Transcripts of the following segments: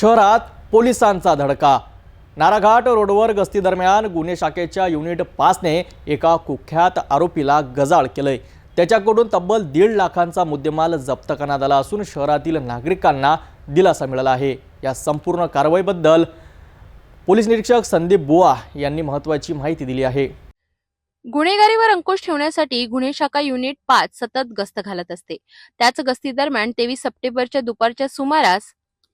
शहरात पोलिसांचा धडका. नाराघाट रोडवर गस्तीदरम्यान गुन्हे शाखेच्या युनिट पाचने एका कुख्यात आरोपीला गजाळ केलंय. त्याच्याकडून तब्बल दीड लाखांचा मुद्देमाल जप्त करण्यात आला असून शहरातील नागरिकांना दिलासा मिळाला आहे. या संपूर्ण कारवाईबद्दल पोलीस निरीक्षक संदीप बुवा यांनी महत्त्वाची माहिती दिली आहे. गुन्हेगारीवर अंकुश ठेवण्यासाठी गुन्हे शाखा युनिट पाच सतत गस्त घालत असते. त्याच गस्ती दरम्यान तेवीस सप्टेंबरच्या दुपारच्या सुमारास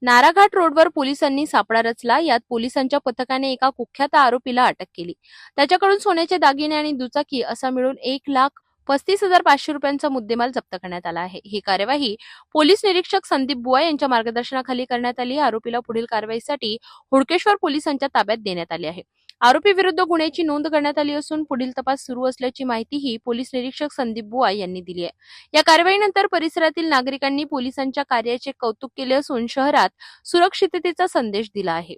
नाराघाट रोडवर पोलिसांनी सापळा रचला. यात पोलिसांच्या पथकाने एका कुख्यात आरोपीला अटक केली. त्याच्याकडून सोन्याचे दागिने आणि दुचाकी असा मिळून एक लाख पस्तीस हजार पाचशे रुपयांचा मुद्देमाल जप्त करण्यात आला आहे. ही कार्यवाही पोलीस निरीक्षक संदीप बुवा यांच्या मार्गदर्शनाखाली करण्यात आली. आरोपीला पुढील कारवाईसाठी हुडकेश्वर पोलिसांच्या ताब्यात देण्यात आले आहे. आरोपी विरुद्ध गुन्ह्याची नोंद करण्यात आली असून पुढील तपास सुरू असल्याची माहितीही पोलीस निरीक्षक संदीप बुवा यांनी दिली आहे. या कारवाईनंतर परिसरातील नागरिकांनी पोलिसांच्या कार्याचे कौतुक केले असून शहरात सुरक्षिततेचा संदेश दिला आहे.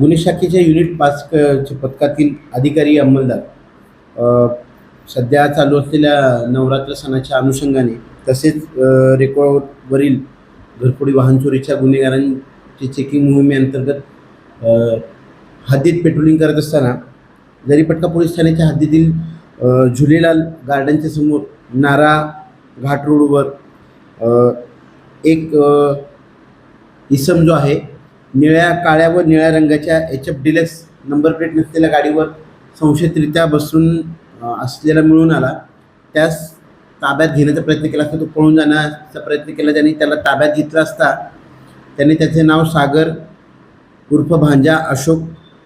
गुन्हे शाखेच्या युनिट पाच पथकातील अधिकारी अंमलदार सध्या चालू असलेल्या नवरात्र सणाच्या अनुषंगाने तसेच रेकॉर्डवरील घरफोडी वाहन चोरीच्या गुन्हेगारांची चेकिंग मोहिमेअंतर्गत हद्दीत पेट्रोलिंग करत असताना जरीपटका पोलीस ठाण्याच्या हद्दीतील झुलेलाल गार्डनच्या समोर नारा घाट रोडवर एक इसम जो आहे निळ्या काळ्या व निळ्या रंगाच्या H F deluxe number plate नसलेल्या गाडीवर संशयितरित्या बसून असलेला मिळून आला. त्यास ताब्यात घेण्याचा प्रयत्न केला असता तो पळून जाण्याचा प्रयत्न केला त्याने त्याला ताब्यात घेतला असता त्याने त्याचे नाव सागर उर्फ भांजा अशोक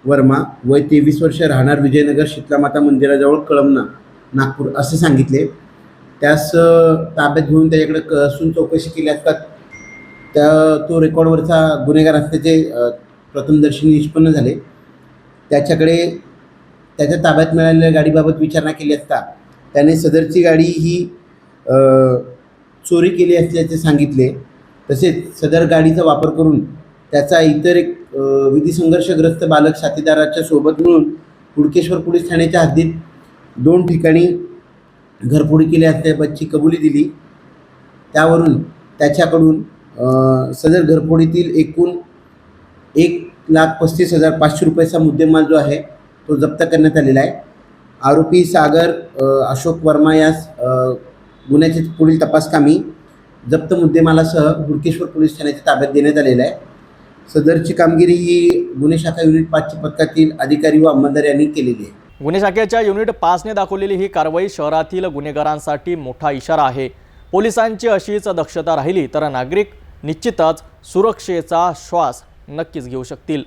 वर्मा वय तेवीस वर्ष राहणार विजयनगर शीतलामाता मंदिराजवळ कळमना नागपूर असे सांगितले. त्यास ताब्यात घेऊन त्याच्याकडे कसून चौकशी केली असतात. त्या तो रेकॉर्डवरचा गुन्हेगार असल्याचे प्रथमदर्शनी निष्पन्न झाले. त्याच्याकडे त्याच्या ताब्यात मिळालेल्या गाडीबाबत विचारणा केली असता त्याने सदरची गाडी ही चोरी केली असल्याचे सांगितले. तसेच सदर गाडीचा वापर करून त्याचा इतर एक विधी संघर्षग्रस्त बालक साथीदाराच्या सोबत मिळून हुडकेश्वर पोलीस ठाण्याच्या हद्दीत दोन ठिकाणी घरफोडी केली असल्याबाबतची कबुली दिली. त्यावरून त्याच्याकडून सदर घरफोडीतील एकूण एक लाख पस्तीस हजार पाचशे रुपयाचा मुद्देमाल जो आहे तो जप्त करण्यात आलेला आहे. आरोपी सागर अशोक वर्मा यास गुन्ह्याचे पुढील तपासकामी जप्त मुद्देमालासह हुडकेश्वर पोलीस ठाण्याच्या ताब्यात देण्यात आलेला आहे. सदरची कामगिरी ही गुन्हे शाखा युनिट पाचच्या पथकातील अधिकारी व अंमलदार यांनी केलेली आहे. गुन्हे शाखेच्या युनिट पाचने दाखवलेली ही कारवाई शहरातील गुन्हेगारांसाठी मोठा इशारा आहे. पोलिसांची अशीच दक्षता राहिली तर नागरिक निश्चितच सुरक्षेचा श्वास नक्कीच घेऊ शकतील.